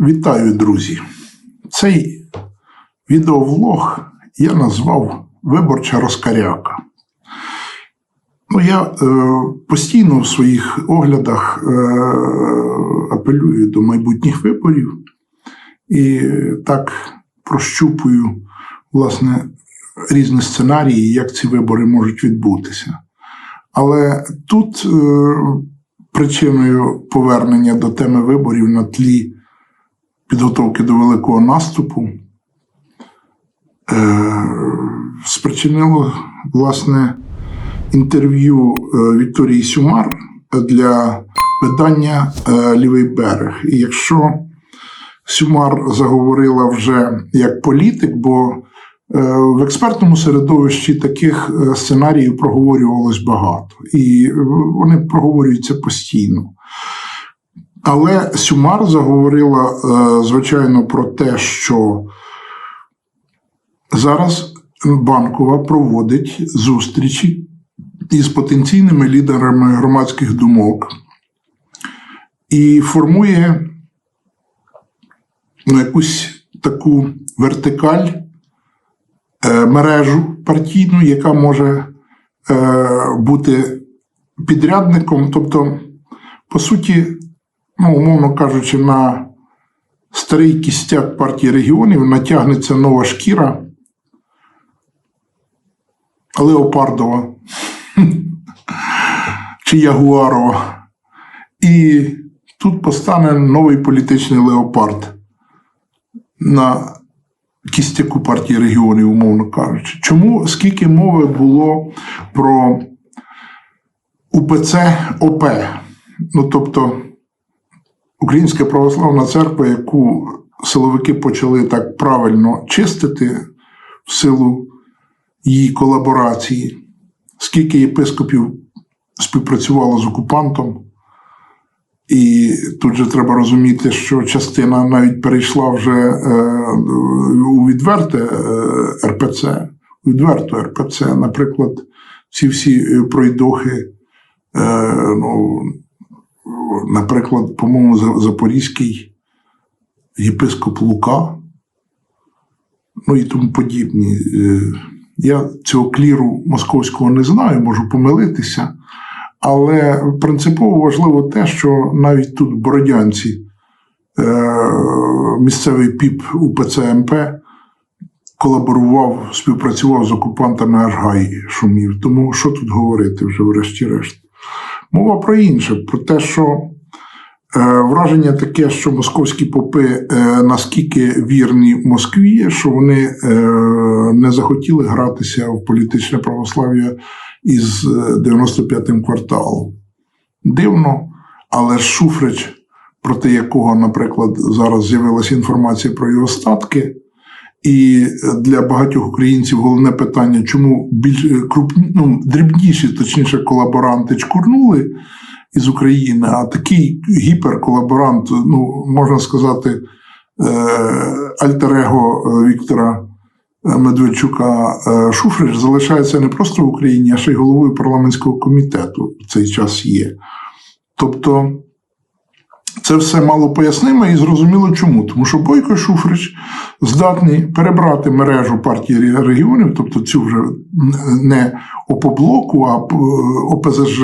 Вітаю, друзі! Цей відеовлог я назвав Виборча розкаряка. Ну, я е, постійно в своїх оглядах е, апелюю до майбутніх виборів і так прощупую, власне, різні сценарії, як ці вибори можуть відбутися. Але тут е, причиною повернення до теми виборів на тлі підготовки до великого наступу е, спричинило власне інтерв'ю е, Вікторії Сюмар для видання е, Лівий берег. І якщо Сюмар заговорила вже як політик, бо в експертному середовищі таких сценаріїв проговорювалось багато, і вони проговорюються постійно. Але Сюмар заговорила, е, звичайно, про те, що зараз банкова проводить зустрічі із потенційними лідерами громадських думок і формує ну, якусь таку вертикаль, е, мережу партійну, яка може е, бути підрядником, тобто, по суті, ну, умовно кажучи, на старий кістяк партії регіонів натягнеться нова шкіра Леопардова чи Ягуарова. І тут постане новий політичний леопард на кістяку партії регіонів, умовно кажучи. Чому скільки мови було про УПЦ ОП? Ну, тобто Українська православна церква, яку силовики почали так правильно чистити в силу її колаборації, скільки єпископів співпрацювало з окупантом. І тут же треба розуміти, що частина навіть перейшла вже е, у відверте е, РПЦ, у відверту РПЦ. Наприклад, ці всі пройдохи, е, ну, наприклад, по-моєму, Запорізький єпископ Лука, ну і тому подібні. Е, Я цього кліру московського не знаю, можу помилитися. Але принципово важливо те, що навіть тут Бородянці е, місцевий піп УПЦ МП колаборував, співпрацював з окупантами Ажгай, шумів. Тому що тут говорити вже врешті-решт? Мова про інше, про те, що е, враження таке, що московські попи е, наскільки вірні Москві, що вони е, не захотіли гратися в політичне православ'я із е, 95-м кварталом. Дивно, але Шуфрич, проти якого, наприклад, зараз з'явилася інформація про його статки. І для багатьох українців головне питання, чому більш крупні, ну, дрібніші, точніше, колаборанти чкурнули із України, а такий гіперколаборант, ну, можна сказати, е, альтер-его е, Віктора Медведчука е, Шуфрич залишається не просто в Україні, а ще й головою парламентського комітету в цей час є. Тобто це все мало пояснимо і зрозуміло чому. Тому що Бойко Шуфрич здатний перебрати мережу партії регіонів, тобто цю вже не ОПОБЛОКу, а е, ОПЗЖ,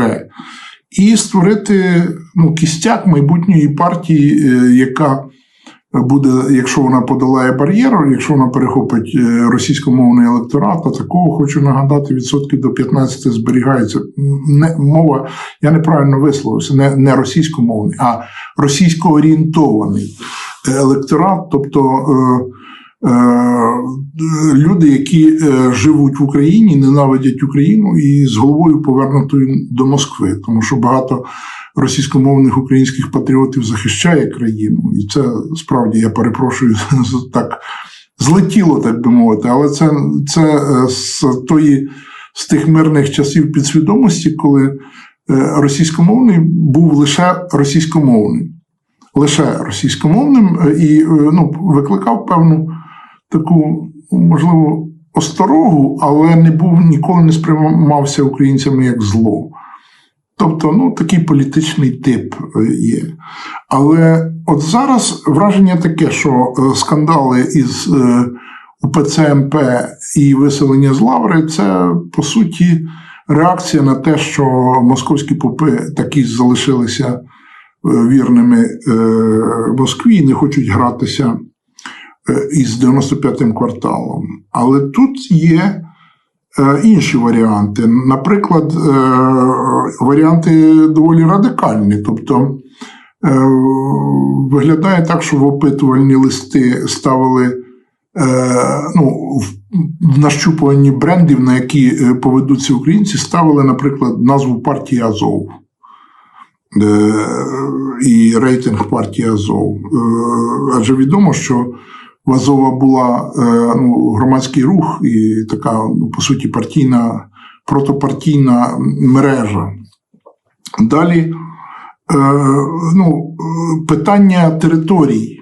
і створити ну, кістяк майбутньої партії, е, яка буде, якщо вона подолає бар'єр, якщо вона перехопить е, російськомовний електорат, то такого хочу нагадати, відсотків до 15 зберігається. Не, мова, я неправильно висловився, не, не російськомовний, а російсько-орієнтований електорат, тобто. Е, е, Люди, які е, живуть в Україні, ненавидять Україну і з головою повернутою до Москви, тому що багато російськомовних українських патріотів захищає країну, і це справді я перепрошую так злетіло, так би мовити. Але це, це е, з тої з тих мирних часів підсвідомості, коли е, російськомовний був лише російськомовним, лише російськомовним е, і ну, викликав певну таку, можливо, осторогу, але не був ніколи не сприймався українцями як зло. Тобто, ну, такий політичний тип е, є. Але от зараз враження таке, що е, скандали із е, УПЦ МП і виселення з лаври це по суті реакція на те, що московські попи такі залишилися вірними Москві і не хочуть гратися із 95-м кварталом. Але тут є інші варіанти. Наприклад, е, варіанти доволі радикальні. Тобто е, виглядає так, що в опитувальні листи ставили е, ну, в- нащупуванні брендів, на які е, поведуться українці, ставили, наприклад, назву партії Азов. Е, І рейтинг партії Азов. Е, Адже відомо, що в Азова була е, ну, громадський рух і така, ну, по суті, партійна, протопартійна мережа. Далі е, ну, питання територій.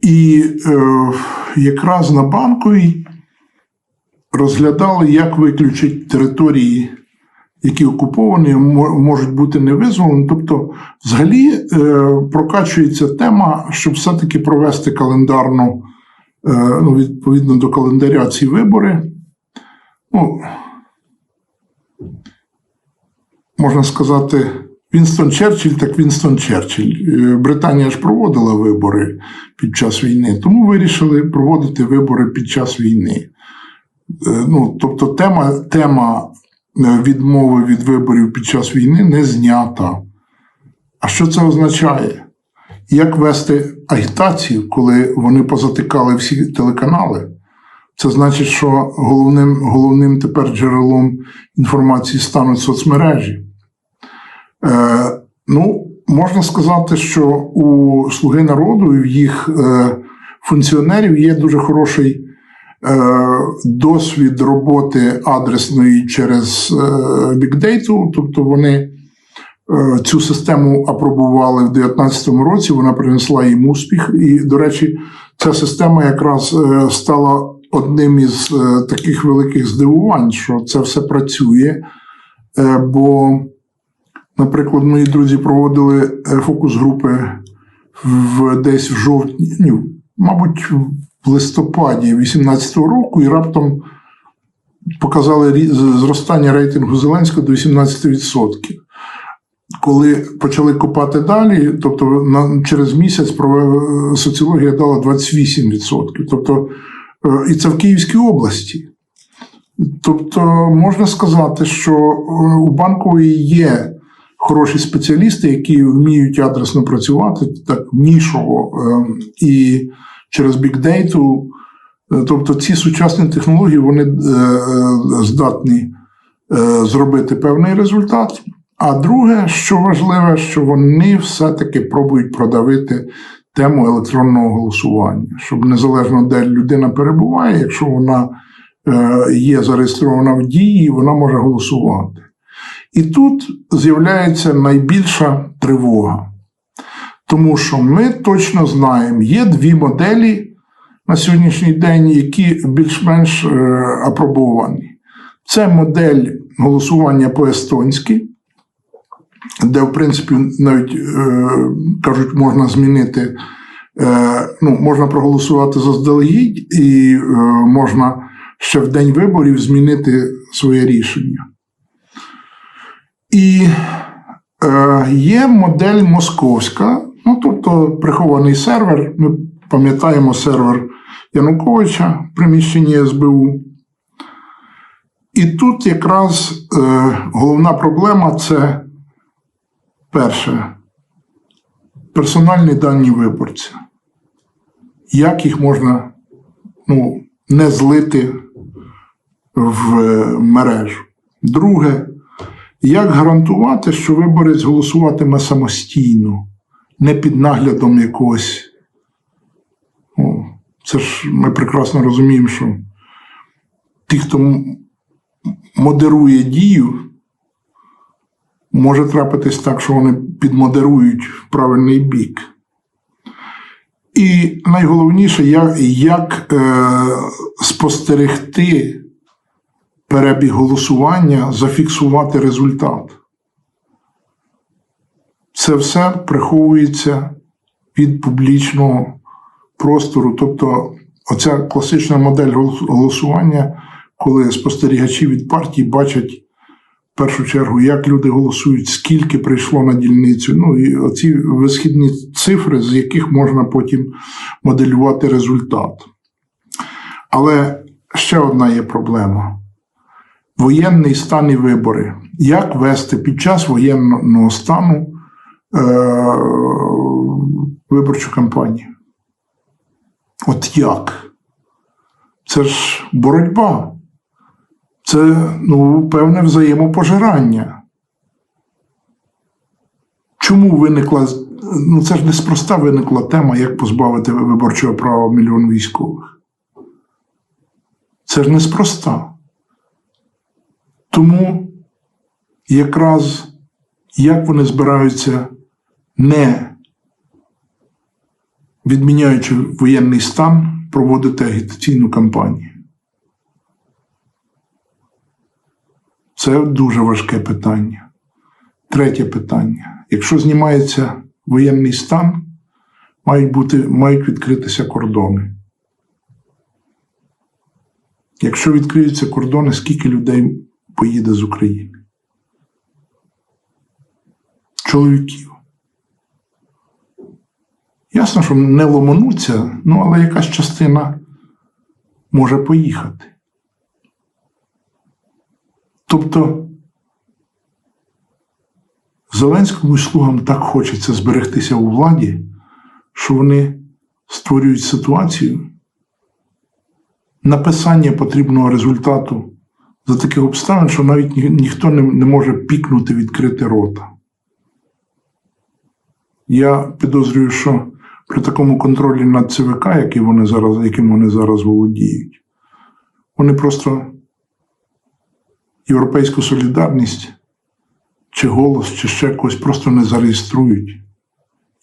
І е, якраз на банковій розглядали, як виключити території, які окуповані, можуть бути не визволені. Тобто, взагалі е, прокачується тема, щоб все-таки провести календарну, е, ну, відповідно до календаря ці вибори. Ну, можна сказати, Вінстон Черчилль, так Вінстон Черчилль. Е, Британія ж проводила вибори під час війни, тому вирішили проводити вибори під час війни. Ну, тобто тема, тема відмови від виборів під час війни не знята. А що це означає? Як вести агітацію, коли вони позатикали всі телеканали? Це значить, що головним, головним тепер джерелом інформації стануть соцмережі. Е, ну, можна сказати, що у Слуги народу і в їх е, функціонерів є дуже хороший е, досвід роботи адресної через е, бікдейту, тобто вони е, цю систему апробували в 2019 році, вона принесла їм успіх. І, до речі, ця система якраз е, стала одним із е, таких великих здивувань, що це все працює. Е, Бо, наприклад, мої друзі проводили е, фокус-групи в, десь в жовтні, ні, мабуть, в листопаді 2018 року, і раптом показали зростання рейтингу Зеленського до 18%. Коли почали копати далі, тобто на, через місяць соціологія дала 28%. Тобто, е, і це в Київській області. Тобто, можна сказати, що е, у банкової є хороші спеціалісти, які вміють адресно працювати, так нішово, е, і через бікдейту. Тобто ці сучасні технології вони е, е, здатні е, зробити певний результат. А друге, що важливе, що вони все-таки пробують продавити тему електронного голосування, щоб незалежно де людина перебуває, якщо вона є зареєстрована в дії, вона може голосувати. І тут з'являється найбільша тривога, тому що ми точно знаємо, є дві моделі на сьогоднішній день, які більш-менш е, апробовані. Це модель голосування по-естонськи, де, в принципі, навіть е, кажуть, можна змінити, е, ну, можна проголосувати заздалегідь, і можна ще в день виборів змінити своє рішення. І є модель московська, ну тобто прихований сервер. Ми пам'ятаємо сервер Януковича в приміщенні СБУ. І тут якраз е, головна проблема це перше персональні дані виборця. Як їх можна ну, не злити в е, мережу? Друге, як гарантувати, що виборець голосуватиме самостійно, не під наглядом якогось. Це ж ми прекрасно розуміємо, що ті, хто модерує дію, може трапитись так, що вони підмодерують правильний бік. І найголовніше, як, як е, спостерегти перебіг голосування, зафіксувати результат. Це все приховується від публічного простору. Тобто, оця класична модель голосування, коли спостерігачі від партій бачать в першу чергу, як люди голосують, скільки прийшло на дільницю. Ну і оці висхідні цифри, з яких можна потім моделювати результат. Але ще одна є проблема: воєнний стан і вибори. Як вести під час воєнного стану виборчу кампанію? От як? Це ж боротьба. Це ну, певне взаємопожирання. Чому виникла. Ну, це ж неспроста виникла тема, як позбавити виборчого права мільйон військових. Це ж неспроста. Тому якраз як вони збираються, не відміняючи воєнний стан, проводити агітаційну кампанію. Це дуже важке питання. Третє питання. Якщо знімається воєнний стан, мають, бути, мають відкритися кордони. Якщо відкриються кордони, скільки людей поїде з України? Чоловіків. Ясно, що не ломануться, ну але якась частина може поїхати. Тобто Зеленському і слугам так хочеться зберегтися у владі, що вони створюють ситуацію написання потрібного результату за таких обставин, що навіть ні- ніхто не, не може пікнути відкрити рота. Я підозрюю, що при такому контролі над ЦВК, який вони зараз, яким вони зараз володіють, вони просто європейську солідарність чи голос, чи ще когось просто не зареєструють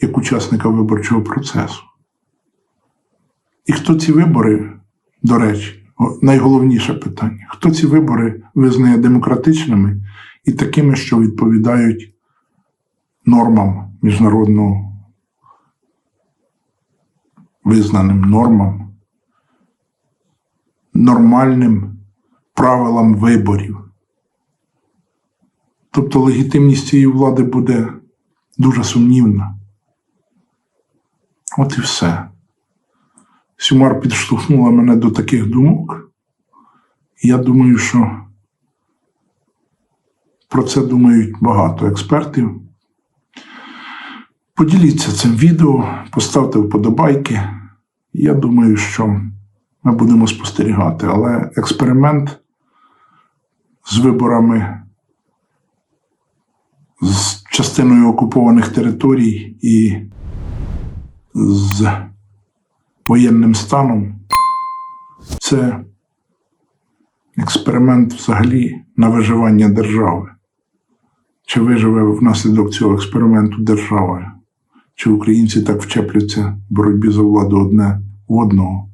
як учасника виборчого процесу. І хто ці вибори, до речі, найголовніше питання: хто ці вибори визнає демократичними і такими, що відповідають нормам міжнародного визнаним нормам, нормальним правилам виборів. Тобто легітимність цієї влади буде дуже сумнівна. От і все. Сюмар підштовхнула мене до таких думок. Я думаю, що про це думають багато експертів. Поділіться цим відео, поставте вподобайки. Я думаю, що ми будемо спостерігати, але експеримент з виборами з частиною окупованих територій і з воєнним станом це експеримент взагалі на виживання держави. Чи виживе внаслідок цього експерименту держава? Чи українці так вчепляться в боротьбі за владу одне в одного,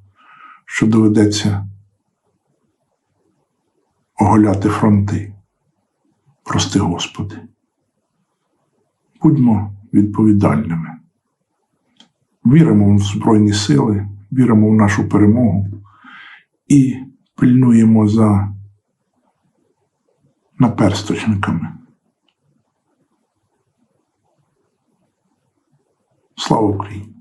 що доведеться оголяти фронти? Прости Господи. Будьмо відповідальними. Віримо в Збройні Сили, віримо в нашу перемогу і пильнуємо за наперсточниками. Слава Україні!